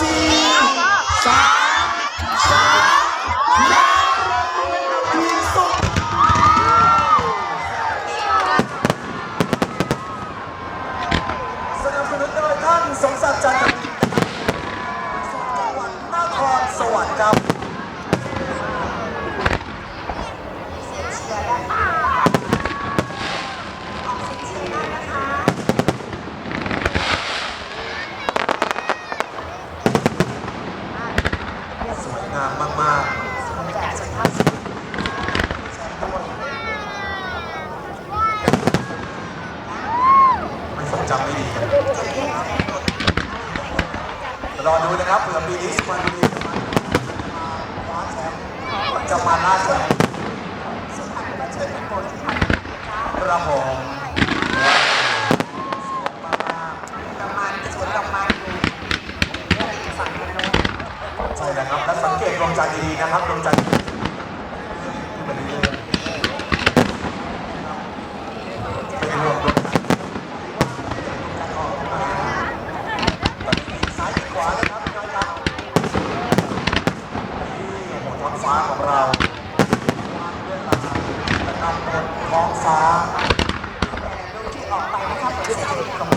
สี่สามสองและที่สุดสนับสนุนโดยท่านสมศักดิ์จันทร์จังหวัดนครสวรรค์ครับ งามมากจากสุภาพสตรีๆไม่ทรงจำไม่ดีครับรอดูนะครับเผื่อปีนี้สุพรรณบุรีจะมาคว้าแชมป์จะมาล่าแชมป์สุพรรณก็เชิญเป็นโปรทุกท่านนะคะครับผมประมาณสวนดอกไม้อยู่ฝั่งโน้นใช่นะครับ และสังเกตดวงจันทร์ดีๆนะครับดวงจันทร์ขึ้นมาเรื่อยๆไม่รวมดวงจันท้องฟ้ายปีกขวานะครับพี่น้อยครับนี่โอ้โหท้องฟ้าของเราและนำบนท้องฟ้า ดูที่ออกไปนะคะผลเสรีของ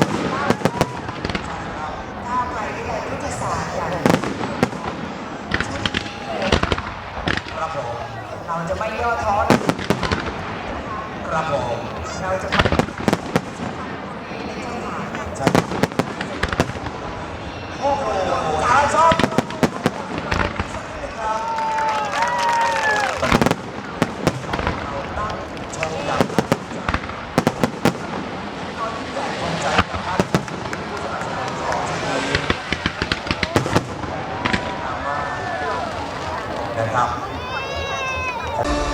ก้าวไกลวิทยายุทธศาสตร์อย่าง ครับผม เรา จะไม่ย่อท้อครับผมเราจะไม่ในเจ้าหาใช่โอ้โหท้าชอบเราตั้งชมอย่างใจกับท่านผู้สนับสนุนของทีนี้นะครับ Bye.